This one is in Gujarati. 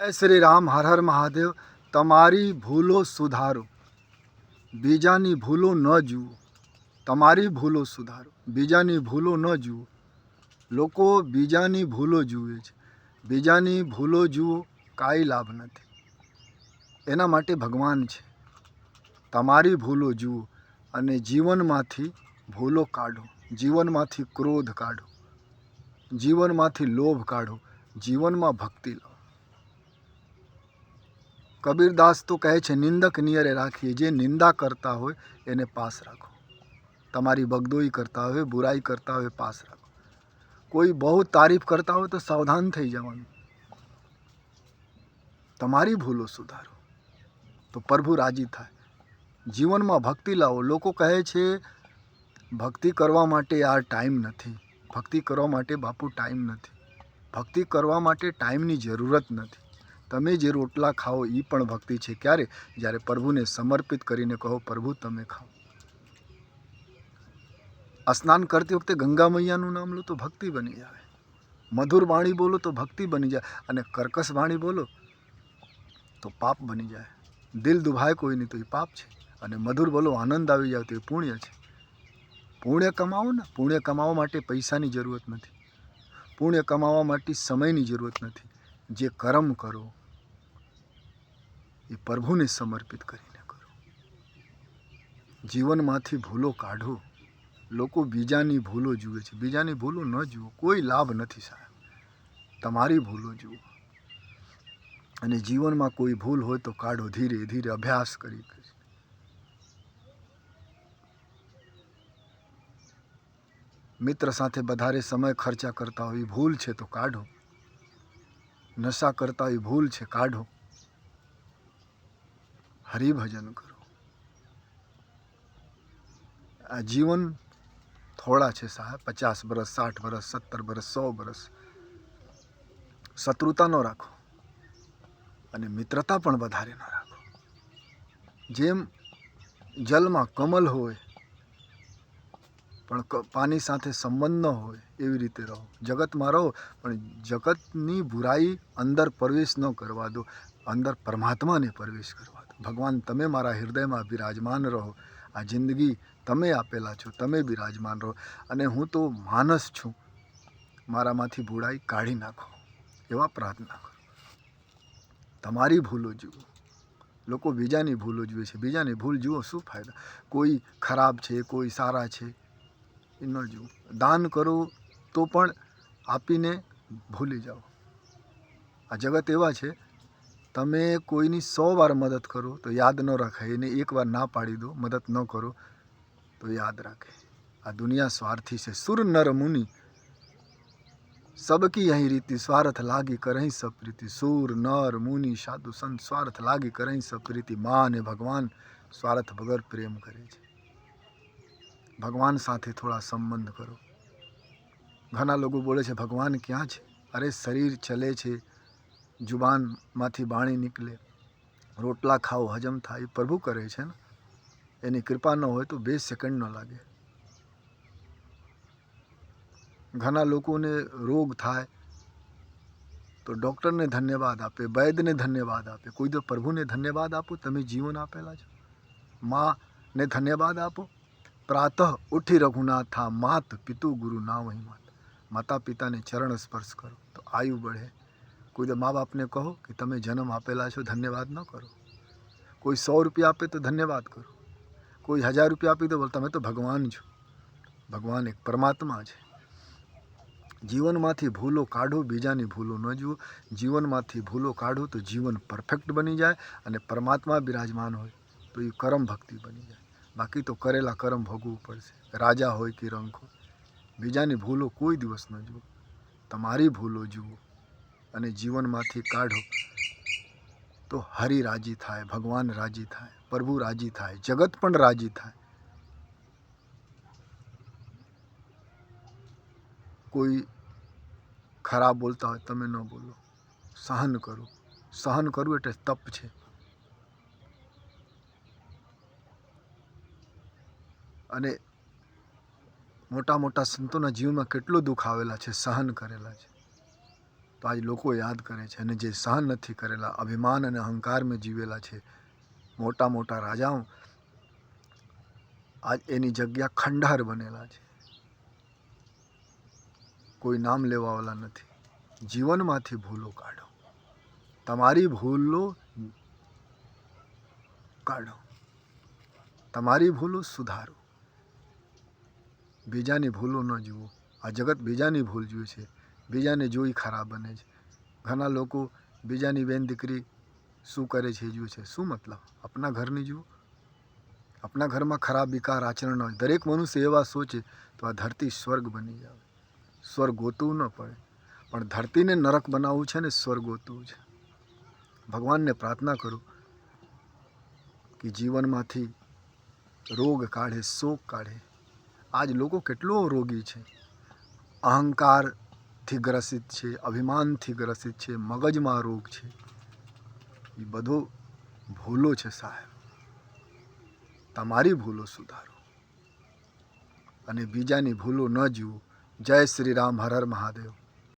જય શ્રી રામ, હર હર મહાદેવ. તમારી ભૂલો સુધારો. બીજાની ભૂલો ન જુઓ. તમારી ભૂલો સુધારો. બીજાની ભૂલો ન જુઓ. લોકો બીજાની ભૂલો જુએ છે. બીજાની ભૂલો જુઓ, કાંઈ લાભ નથી. એના માટે ભગવાન છે. તમારી ભૂલો જુઓ અને જીવનમાંથી ભૂલો કાઢો. જીવનમાંથી ક્રોધ કાઢો. જીવનમાંથી લોભ કાઢો. જીવનમાં ભક્તિ લાવો. કબીરદાસ તો કહે છે, નિંદક નિયરે રાખીએ, જે નિંદા કરતા હોય એને પાસ રાખો. તમારી બગદોઈ કરતા હોય, બુરાઈ કરતા હોય, પાસ રાખો. કોઈ બહુ તારીફ કરતા હોય તો સાવધાન થઈ જવાનું. તમારી ભૂલો સુધારો. તો પ્રભુ રાજી થાય. જીવનમાં ભક્તિ લાવો. લોકો કહે છે, ભક્તિ કરવા માટે આ ટાઈમ નથી. ભક્તિ કરવા માટે બાપુ ટાઈમ નથી. ભક્તિ કરવા માટે ટાઈમની જરૂરત નથી. તમે જે રોટલા ખાઓ એ પણ ભક્તિ છે. ક્યારે? જ્યારે પ્રભુને સમર્પિત કરીને કહો, પ્રભુ, તમે ખાઓ. સ્નાન કરતી વખતે ગંગા મૈયાનું નામ લો તો ભક્તિ બની જાય. મધુર વાણી બોલો તો ભક્તિ બની જાય. અને કર્કશ વાણી બોલો તો પાપ બની જાય. દિલ દુભાય કોઈ નહીં તો એ પાપ છે. અને મધુર બોલો, આનંદ આવી જાય તો એ પુણ્ય છે. પુણ્ય કમાવો ને. પુણ્ય કમાવા માટે પૈસાની જરૂરત નથી. પુણ્ય કમાવા માટે સમયની જરૂરત નથી. જે કર્મ કરો એ પ્રભુને સમર્પિત કરીને કરો. જીવનમાંથી ભૂલો કાઢો. લોકો બીજાની ભૂલો જુએ છે. બીજાની ભૂલો ન જુઓ. કોઈ લાભ નથી સાહેબ. તમારી ભૂલો જુઓ. અને જીવનમાં કોઈ ભૂલ હોય તો કાઢો. ધીરે ધીરે અભ્યાસ કરી મિત્ર સાથે વધારે સમય ખર્ચા કરતા હોય, ભૂલ છે તો કાઢો. નશા કરતા હોય, ભૂલ છે, કાઢો. હરિભજન કરો. આ જીવન થોડા છે સાહેબ, પચાસ વર્ષ સાઠ વર્ષ સત્તર વર્ષ સો વર્ષ શત્રુતા ન રાખો અને મિત્રતા પણ વધારે ન રાખો. જેમ જલમાં કમલ હોય, પણ પાણી સાથે સંબંધ ન હોય, એવી રીતે રહો. જગતમાં રહો, પણ જગતની બુરાઈ અંદર પ્રવેશ ન કરવા દો. અંદર પરમાત્માને પ્રવેશ કરવા દો. ભગવાન, તમે મારા હૃદયમાં બિરાજમાન રહો. આ જિંદગી તમે આપેલા છો, તમે બિરાજમાન રહો. અને હું તો માનસ છું. મારામાંથી ભૂળાઈ કાઢી નાખો. એવા પ્રાર્થના કરો. તમારી ભૂલો જુઓ. લોકો બીજાની ભૂલો જુએ છે. બીજાની ભૂલ જુઓ, શું ફાયદા? કોઈ ખરાબ છે, કોઈ સારા છે, એ ન જુઓ. દાન કરો તો પણ આપીને ભૂલી જાઓ. આ જગત એવા છે તમે કોઈની સો વાર મદદ કરો, તો યાદ ન રાખાય એને એક વાર ના પાડી દો, મદદ ન કરો, તો યાદ રાખે. આ દુનિયા સ્વાર્થી છે. સુર નર મુનિ. સબકી અહીં રીતિ, સ્વાર્થ લાગી કરહી સપ્રીતિ સુર નર મુનિ સાધુ સંત, સ્વાર્થ લાગી કરહી સપ્રીતિ માને ભગવાન, સ્વાર્થ વગર પ્રેમ કરે છે. ભગવાન સાથે થોડા સંબંધ કરો. ઘણા લોકો બોલે છે, ભગવાન ક્યાં છે? અરે શરીર ચલે છે. જુબાનમાંથી બાણી નીકળે, રોટલા ખાઓ હજમ થાય એ પ્રભુ કરે છે ને? એની કૃપા ન હોય તો બે સેકન્ડ ન લાગે. ઘણા લોકોને રોગ થાય તો ડૉક્ટરને ધન્યવાદ આપે વૈદને ધન્યવાદ આપે. કોઈ તો પ્રભુને ધન્યવાદ આપો, તમે જીવન આપેલા છો. માને ધન્યવાદ આપો. પ્રાતઃ ઉઠી રઘુનાથા, માત પિતુ ગુરુ ના વહી માત. માતા પિતાને ચરણ સ્પર્શ કરો, તો આયુ બઢે. કોઈ મા બાપને કહો કે તમે જન્મ આપેલા છો, ધન્યવાદ ન કરો. કોઈ સો રૂપિયા આપે તો ધન્યવાદ કરો. કોઈ હજાર રૂપિયા આપી તો બોલ, તમે તો ભગવાન છો. ભગવાન એક પરમાત્મા છે. જીવનમાંથી ભૂલો કાઢો, બીજાની ભૂલો ન જુઓ. જીવનમાંથી ભૂલો કાઢો તો જીવન પરફેક્ટ બની જાય અને પરમાત્મા બિરાજમાન હોય તો એ કરમ ભક્તિ બની જાય. બાકી તો કરેલા કરમ ભોગવવું પડશે. રાજા હોય કે રંગ હોય બીજાની ભૂલો કોઈ દિવસ ન જુઓ. તમારી ભૂલો જુઓ. અને જીવનમાંથી કાઢો, તો હરિ રાજી થાય, ભગવાન રાજી થાય, પ્રભુ રાજી થાય, જગત પણ રાજી થાય. કોઈ ખરાબ બોલતા હોય, તમે ન બોલો. સહન કરો. સહન કરવું એટલે તપ છે. અને મોટા મોટા સંતોના જીવનમાં કેટલું દુઃખ આવેલા છે, સહન કરેલા છે. આજ લોકો યાદ કરે છે અને જે સહન નથી કરેલા, અભિમાન અને અહંકારમાં જીવેલા છે. મોટા મોટા રાજાઓ આજ એની જગ્યા ખંડાર બનેલા છે. કોઈ નામ લેવાવાળા નથી. જીવનમાંથી ભૂલો કાઢો. તમારી ભૂલો કાઢો. તમારી ભૂલો સુધારો. બીજાની ભૂલો ન જુઓ. આ જગત બીજાની ભૂલ જુએ છે. બીજાને જોઈ ખરાબ બને છે. ઘણા લોકો બીજાની બેન દીકરી શું કરે છે જુએ છે. શું મતલબ? આપણા ઘરની જુઓ. આપણા ઘરમાં ખરાબ વિકાર આચરણ ન હોય. દરેક મનુષ્ય એવા સોચે તો આ ધરતી સ્વર્ગ બની જાય સ્વર્ગ ગોતવું ન પડે. પણ ધરતીને નરક બનાવવું છે ને સ્વર્ગ ગોતવું છે. ભગવાનને પ્રાર્થના કરું કે જીવનમાંથી રોગ કાઢે, શોક કાઢે. આજ લોકો કેટલો રોગી છે. અહંકારથી ગ્રસિત છે અભિમાનથી ગ્રસિત છે, મગજમાં રોગ છે. એ બધો ભૂલો છે સાહેબ. તમારી ભૂલો સુધારો. અને બીજાની ભૂલો ન જુઓ. જય શ્રી રામ, હર હર મહાદેવ.